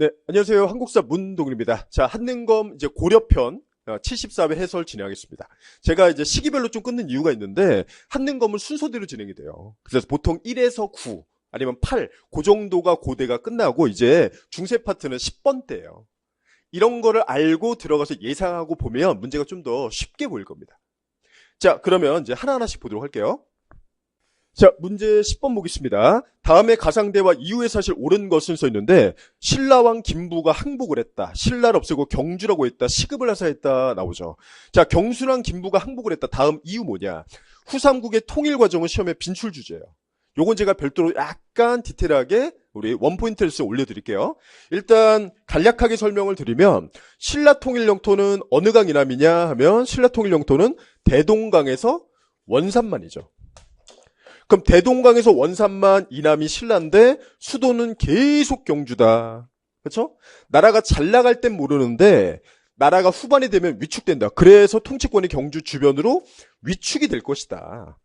네, 안녕하세요. 한국사 문동일입니다. 자, 한능검 이제 고려편 74회 해설 진행하겠습니다. 제가 이제 시기별로 좀 끊는 이유가 있는데 한능검은 순서대로 진행이 돼요. 그래서 보통 1에서 9 아니면 8, 그 정도가 고대가 끝나고 이제 중세 파트는 10번 대예요. 이런 거를 알고 들어가서 예상하고 보면 문제가 좀 더 쉽게 보일 겁니다. 자, 그러면 이제 하나하나씩 보도록 할게요. 자, 문제 10번 보겠습니다. 다음에 가상대와 이후의 사실 옳은 것은 써 있는데 신라왕 김부가 항복을 했다. 신라를 없애고 경주라고 했다. 시급을 하사했다 나오죠. 자, 경순왕 김부가 항복을 했다. 다음 이유 뭐냐? 후삼국의 통일 과정은 시험에 빈출 주제예요. 요건 제가 별도로 약간 디테일하게 우리 원포인트를 올려드릴게요. 일단 간략하게 설명을 드리면 신라 통일 영토는 어느 강 이남이냐 하면 신라 통일 영토는 대동강에서 원산만이죠. 그럼 대동강에서 원산만 이남이 신라인데 수도는 계속 경주다. 그렇죠? 나라가 잘 나갈 땐 모르는데 나라가 후반이 되면 위축된다. 그래서 통치권이 경주 주변으로 위축이 될 것이다.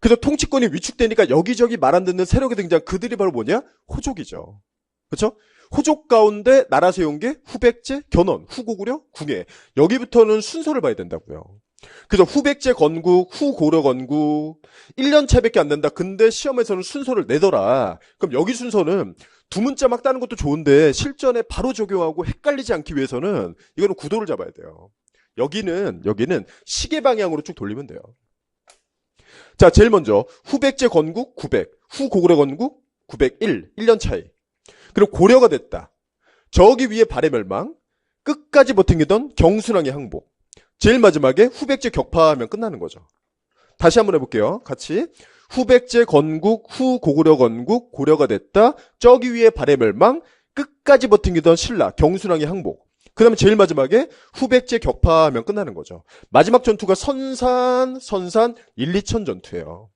그래서 통치권이 위축되니까 여기저기 말 안 듣는 세력이 등장. 그들이 바로 뭐냐? 호족이죠. 그렇죠? 호족 가운데 나라 세운 게 후백제, 견원, 후고구려, 궁예. 여기부터는 순서를 봐야 된다고요. 그래서 후백제 건국, 후고려 건국, 1년 차밖에 안 된다. 근데 시험에서는 순서를 내더라. 그럼 여기 순서는 두 문자 막 따는 것도 좋은데 실전에 바로 적용하고 헷갈리지 않기 위해서는 이거는 구도를 잡아야 돼요. 여기는, 여기는 시계 방향으로 쭉 돌리면 돼요. 자, 제일 먼저 후백제 건국 900, 후고구려 건국 901, 1년 차이. 그리고 고려가 됐다. 저기 위에 발해 멸망, 끝까지 버팅기던 경순왕의 항복. 제일 마지막에 후백제 격파하면 끝나는 거죠. 다시 한번 해볼게요. 같이. 후백제 건국, 후 고구려 건국, 고려가 됐다. 저기 위에 발해 멸망, 끝까지 버팅기던 신라, 경순왕의 항복. 그 다음에 제일 마지막에 후백제 격파하면 끝나는 거죠. 마지막 전투가 선산, 선산 1, 2천 전투예요.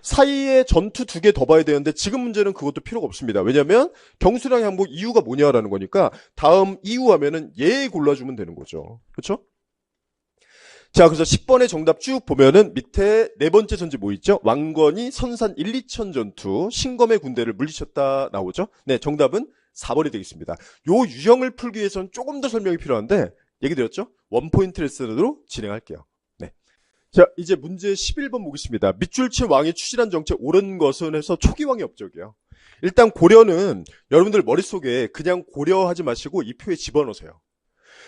사이에 전투 두 개 더 봐야 되는데 지금 문제는 그것도 필요가 없습니다. 왜냐면 경순왕의 항복 이유가 뭐냐라는 거니까 다음 이유 하면은 얘 골라주면 되는 거죠. 그렇죠? 자, 그래서 10번의 정답 쭉 보면은 밑에 네 번째 전제 뭐 있죠? 왕건이 선산 1, 2천 전투, 신검의 군대를 물리쳤다 나오죠? 네, 정답은 4번이 되겠습니다. 요 유형을 풀기 위해서는 조금 더 설명이 필요한데, 얘기 드렸죠? 원포인트 레슨으로 진행할게요. 네. 자, 이제 문제 11번 보겠습니다. 밑줄 친 왕이 추진한 정책 옳은 것은 해서 초기 왕의 업적이에요. 일단 고려는 여러분들 머릿속에 그냥 고려하지 마시고 이 표에 집어넣으세요.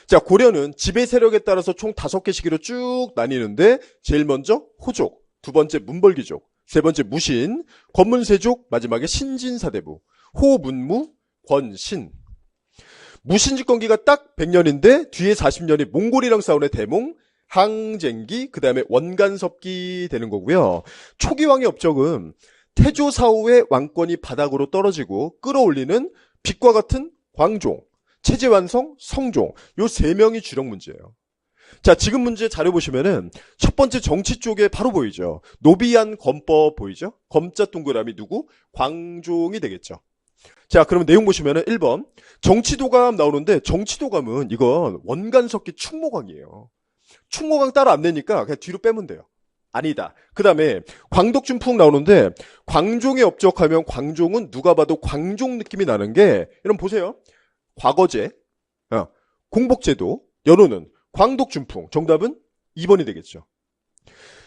자, 고려는 지배 세력에 따라서 총 다섯 개 시기로 쭉 나뉘는데 제일 먼저 호족, 두 번째 문벌기족, 세 번째 무신, 권문세족, 마지막에 신진사대부, 호문무, 권신. 무신 집권기가 딱 100년인데 뒤에 40년이 몽골이랑 싸우는 대몽, 항쟁기, 그 다음에 원간섭기 되는 거고요. 초기 왕의 업적은 태조 사후에 왕권이 바닥으로 떨어지고 끌어올리는 빛과 같은 광종, 체제 완성, 성종 요 세 명이 주력 문제예요. 자, 지금 문제 자료 보시면은 첫 번째 정치 쪽에 바로 보이죠. 노비안 검법 보이죠? 검자 동그라미 누구? 광종이 되겠죠. 자, 그러면 내용 보시면은 1번 정치도감 나오는데 정치도감은 이건 원간석기 충모강이에요. 충모강 따로 안 내니까 그냥 뒤로 빼면 돼요. 아니다. 그 다음에 광덕준풍 나오는데 광종에 업적하면 광종은 누가 봐도 광종 느낌이 나는 게 여러분 보세요. 과거제, 어, 공복제도, 연호는 광덕준풍. 정답은 2번이 되겠죠.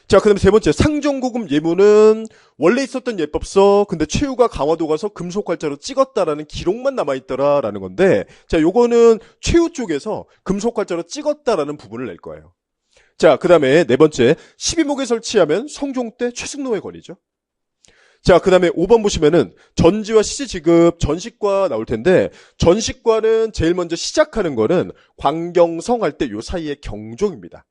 자, 그 다음에 세 번째, 상정고금 예문은 원래 있었던 예법서, 근데 최후가 강화도 가서 금속활자로 찍었다라는 기록만 남아있더라라는 건데, 자, 요거는 최후 쪽에서 금속활자로 찍었다라는 부분을 낼 거예요. 자, 그 다음에 네 번째, 12목에 설치하면 성종 때 최승로의 권위죠. 자, 그 다음에 5번 보시면은 전지와 시지 지급 전식과 나올 텐데 전식과는 제일 먼저 시작하는 거는 광경성 할 때 요 사이에 경종입니다.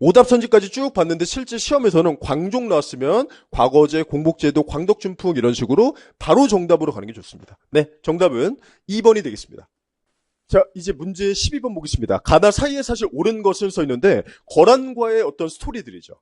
오답 선지까지 쭉 봤는데 실제 시험에서는 광종 나왔으면 과거제, 공복제도, 광덕준풍 이런 식으로 바로 정답으로 가는 게 좋습니다. 네, 정답은 2번이 되겠습니다. 자, 이제 문제 12번 보겠습니다. 가나 사이에 사실 옳은 것을 써 있는데 거란과의 어떤 스토리들이죠.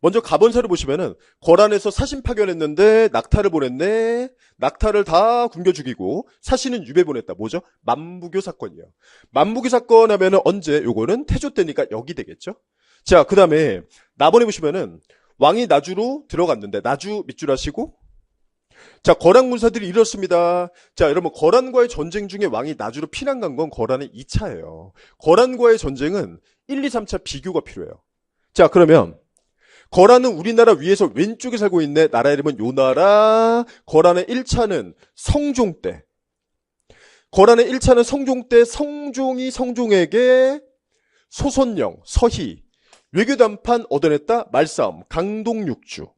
먼저 가본사를 보시면은 거란에서 사신 파견했는데 낙타를 보냈네. 낙타를 다 굶겨 죽이고 사신은 유배 보냈다. 뭐죠? 만부교 사건이에요. 만부교 사건 하면은 언제? 요거는 태조 때니까 여기 되겠죠? 자, 그 다음에 나번에 보시면은 왕이 나주로 들어갔는데 나주 밑줄 하시고 자, 거란 군사들이 이렇습니다. 자, 여러분, 거란과의 전쟁 중에 왕이 나주로 피난 간 건 거란의 2차예요. 거란과의 전쟁은 1, 2, 3차 비교가 필요해요. 자, 그러면, 거란은 우리나라 위에서 왼쪽에 살고 있네. 나라 이름은 요 나라. 거란의 1차는 성종 때. 거란의 1차는 성종 때 성종이 성종에게 소선령, 서희, 외교단판 얻어냈다, 말싸움, 강동육주.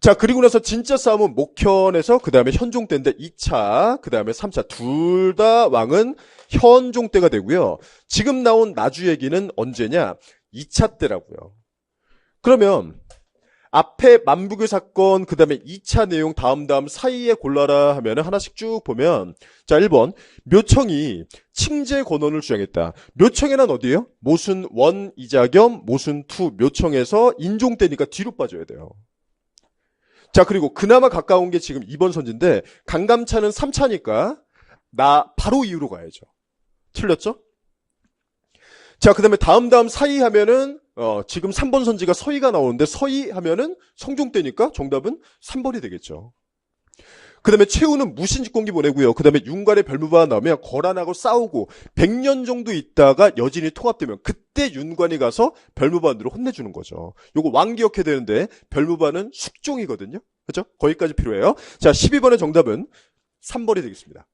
자, 그리고 나서 진짜 싸움은 목현에서 그 다음에 현종 때인데 2차, 그 다음에 3차 둘 다 왕은 현종 때가 되고요. 지금 나온 나주 얘기는 언제냐? 2차 때라고요. 그러면 앞에 만북의 사건, 그 다음에 2차 내용 다음 다음 사이에 골라라 하면은 하나씩 쭉 보면 자, 1번 묘청이 칭제 권원을 주장했다. 묘청에는 어디예요? 모순 원 이자 겸, 모순 투 묘청에서 인종 때니까 뒤로 빠져야 돼요. 자, 그리고 그나마 가까운 게 지금 2번 선지인데 강감차는 3차니까 나 바로 이후로 가야죠. 틀렸죠? 자, 그 다음에 다음 다음 사이 하면은 어, 지금 3번 선지가 서희가 나오는데 서희 하면은 성종 때니까 정답은 3번이 되겠죠. 그 다음에 최후는 무신직공기 보내고요. 그 다음에 윤관의 별무가 나오면 거란하고 싸우고 100년 정도 있다가 여진이 통합되면 그때 윤관이 가서 별무반으로 혼내주는 거죠. 요거 왕 기억해야 되는데 별무반은 숙종이거든요. 그죠? 거기까지 필요해요. 자, 12번의 정답은 3번이 되겠습니다.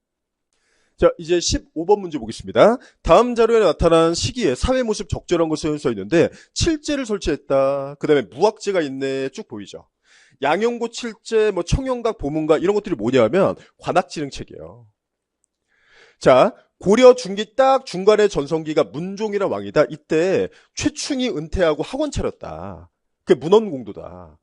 자, 이제 15번 문제 보겠습니다. 다음 자료에 나타난 시기에 사회 모습 적절한 것을 써 있는데, 칠제를 설치했다. 그 다음에 무학제가 있네. 쭉 보이죠. 양용고 칠제, 뭐 청영각, 보문각 이런 것들이 뭐냐면 관악지능책이에요. 자, 고려 중기 딱 중간에 전성기가 문종이라 왕이다. 이때 최충이 은퇴하고 학원 차렸다. 그게 문헌공도다.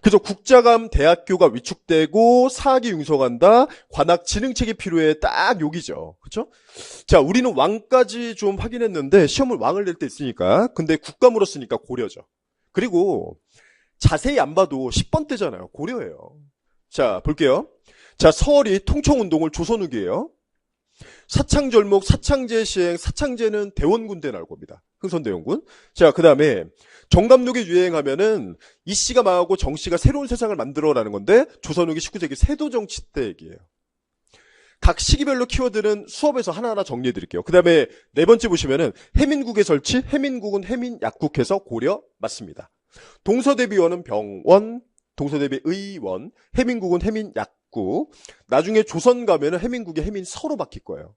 그래서 국자감 대학교가 위축되고 사학이 융성한다. 관악 지능책이 필요해. 딱 여기죠. 그렇죠? 자, 우리는 왕까지 좀 확인했는데 시험을 왕을 낼 때 있으니까. 근데 국감으로 쓰니까 고려죠. 그리고 자세히 안 봐도 10번 때잖아요. 고려예요. 자, 볼게요. 자, 서울이 통청운동을 조선 후기예요. 사창절목, 사창제 시행, 사창제는 대원군대 나올 겁니다. 흥선대원군. 자, 그 다음에 정감록이 유행하면은 이 씨가 망하고 정 씨가 새로운 세상을 만들어라는 건데 조선 후기 19세기 세도 정치 때 얘기예요. 각 시기별로 키워드는 수업에서 하나하나 정리해 드릴게요. 그 다음에 네 번째 보시면은 해민국의 설치, 해민국은 해민 약국해서 고려 맞습니다. 동서대비원은 병원, 동서대비의원, 해민국은 해민 약국. 나중에 조선 가면은 해민국이 해민 서로 바뀔 거예요.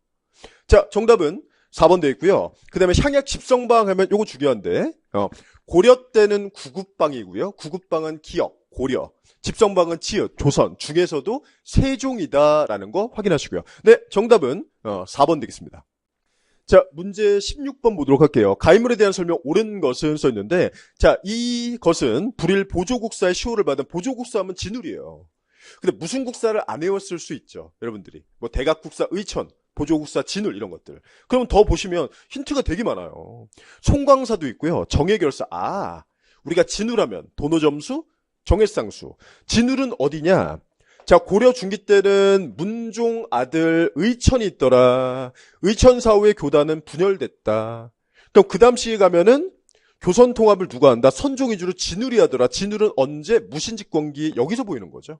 자, 정답은 4번 되어 있고요. 그 다음에 향약 집성방 하면 요거 중요한데, 어, 고려 때는 구급방이고요. 구급방은 기역, 고려. 집성방은 지읒, 조선. 중에서도 세종이다라는 거 확인하시고요. 네, 정답은 어, 4번 되겠습니다. 자, 문제 16번 보도록 할게요. 가임물에 대한 설명 옳은 것은 써 있는데, 자, 이것은 불일 보조국사의 시호를 받은 보조국사 하면 진울이에요. 근데 무슨 국사를 안 외웠을 수 있죠. 여러분들이. 뭐 대각국사 의천, 보조국사 진울 이런 것들. 그럼 더 보시면 힌트가 되게 많아요. 송광사도 있고요. 정해결사. 아, 우리가 진울하면 도노점수, 정해쌍수. 진울은 어디냐? 자, 고려 중기 때는 문종 아들 의천이 있더라. 의천 사후에 교단은 분열됐다. 그럼 그 당시에 가면은 교선 통합을 누가 한다? 선종 위주로 진울이 하더라. 진울은 언제? 무신직권기 여기서 보이는 거죠.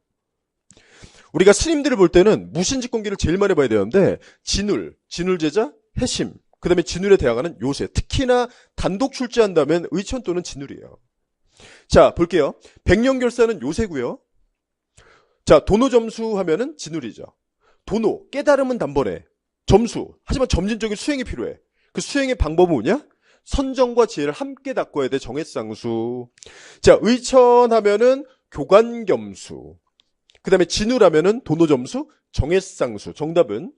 우리가 스님들을 볼 때는 무신직권기를 제일 많이 봐야 되는데 진울, 진울 제자, 해심, 그 다음에 진울에 대항하는 요새, 특히나 단독 출제한다면 의천 또는 진울이에요. 자, 볼게요. 백년결사는 요새고요. 자, 도노 점수 하면은 진울이죠. 도노, 깨달음은 단번에. 점수. 하지만 점진적인 수행이 필요해. 그 수행의 방법은 뭐냐? 선정과 지혜를 함께 닦아야 돼. 정해쌍수. 자, 의천 하면은 교관겸수. 그 다음에 진우라면은 도노 점수, 정해쌍수. 정답은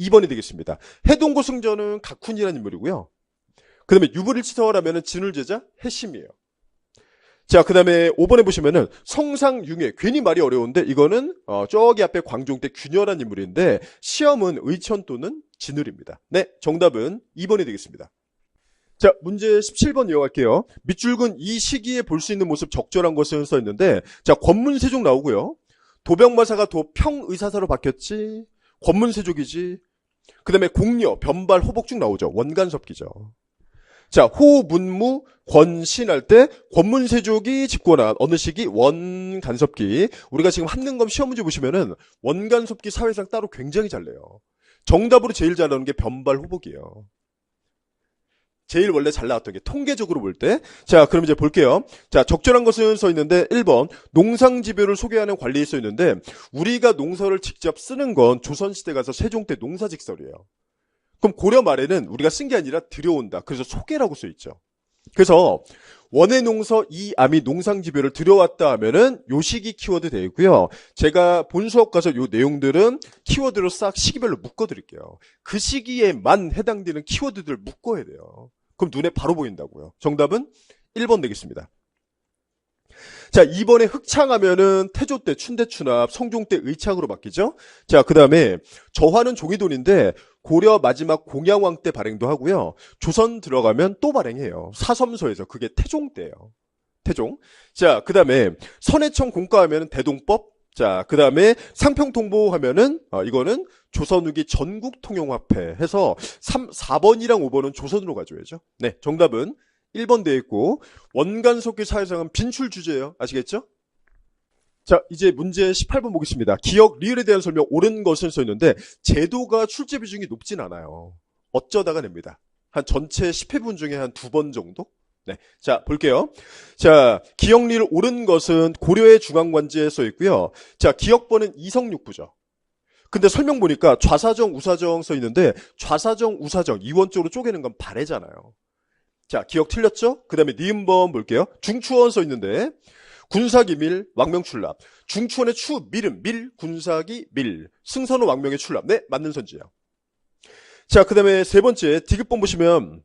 2번이 되겠습니다. 해동고 승전은 각훈이라는 인물이고요. 그 다음에 유불일치서라면은 진울제자 해심이에요. 자, 그 다음에 5번에 보시면은 성상융회. 괜히 말이 어려운데 이거는 어, 저기 앞에 광종 때 균열한 인물인데 시험은 의천 또는 진울입니다. 네, 정답은 2번이 되겠습니다. 자, 문제 17번 이어갈게요. 밑줄근 이 시기에 볼 수 있는 모습 적절한 것을 써 있는데 자, 권문세종 나오고요. 도병마사가 도평의사사로 바뀌었지. 권문세족이지. 그 다음에 공녀, 변발, 호복중 나오죠. 원간섭기죠. 자, 호문무 권신할 때 권문세족이 집권한 어느 시기 원간섭기. 우리가 지금 한능검 시험 문제 보시면은 원간섭기 사회상 따로 굉장히 잘 내요. 정답으로 제일 잘 나오는 게 변발 후복이에요. 제일 원래 잘 나왔던 게 통계적으로 볼 때. 자, 그럼 이제 볼게요. 자, 적절한 것은 써 있는데 1번 농상지배를 소개하는 관리에 써 있는데 우리가 농서를 직접 쓰는 건 조선시대 가서 세종 때 농사직설이에요. 그럼 고려 말에는 우리가 쓴 게 아니라 들여온다. 그래서 소개라고 써 있죠. 그래서 원해 농서 이 암이 농상지배를 들여왔다 하면은 요 시기 키워드 되고요. 제가 본 수업 가서 요 내용들은 키워드로 싹 시기별로 묶어 드릴게요. 그 시기에만 해당되는 키워드들 묶어야 돼요. 그럼 눈에 바로 보인다고요. 정답은 1번 되겠습니다. 자, 2번에 흑창하면은 태조 때 춘대춘합, 성종 때 의창으로 바뀌죠? 자, 그 다음에 저화는 종이돈인데 고려 마지막 공양왕 때 발행도 하고요. 조선 들어가면 또 발행해요. 사섬서에서 그게 태종 때예요. 태종. 자, 그 다음에 선해청 공과하면은 대동법. 자, 그 다음에 상평통보 하면은 어, 이거는 조선 후기 전국 통용화폐 해서 3, 4번이랑 5번은 조선으로 가져야죠. 네, 정답은 1번 되어 있고 원간 속기 사회상은 빈출 주제예요. 아시겠죠? 자, 이제 문제 18번 보겠습니다. 기억 리을에 대한 설명 옳은 것을 써 있는데 제도가 출제 비중이 높진 않아요. 어쩌다가 냅니다. 한 전체 10회분 중에 한 두 번 정도? 네. 자, 볼게요. 자, 기억리를 옳은 것은 고려의 중앙관제에 써 있고요. 자, 기억번은 이성육부죠. 근데 설명 보니까 좌사정, 우사정 써 있는데 좌사정, 우사정 이원적으로 쪼개는 건 발해잖아요. 자, 기억 틀렸죠? 그 다음에 니은번 볼게요. 중추원 써 있는데 군사기밀, 왕명 출납. 중추원의 추, 밀은 밀, 군사기, 밀. 승선은 왕명의 출납. 네, 맞는 선지예요. 자, 그 다음에 세 번째, 디귿번 보시면,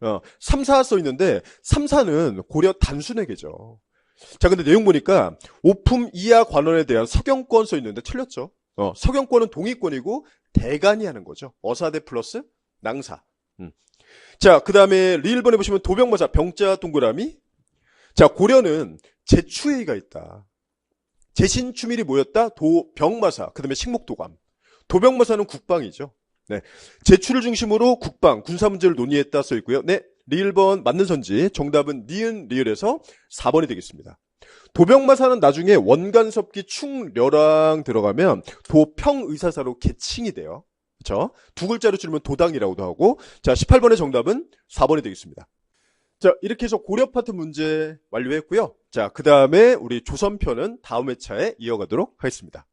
어, 3, 4써 있는데, 3, 4는 고려 단순회계죠. 자, 근데 내용 보니까, 오품 이하 관원에 대한 서경권 써 있는데 틀렸죠. 어, 서경권은 동의권이고, 대간이 하는 거죠. 어사대 플러스 낭사. 음. 자, 그 다음에 리일번에 보시면 도병마사, 병자 동그라미. 자, 고려는 제추회의가 있다. 제신추밀이 모였다. 도 병마사, 그 다음에 식목도감. 도병마사는 국방이죠. 네. 제추를 중심으로 국방, 군사 문제를 논의했다 써 있고요. 네. 리을 번 맞는 선지. 정답은 니은 리을에서 4번이 되겠습니다. 도병마사는 나중에 원간섭기 충려랑 들어가면 도평의사사로 개칭이 돼요. 그렇죠? 두 글자로 줄이면 도당이라고도 하고 자 18번의 정답은 4번이 되겠습니다. 자 이렇게 해서 고려 파트 문제 완료했고요. 자 그 다음에 우리 조선편은 다음 회차에 이어가도록 하겠습니다.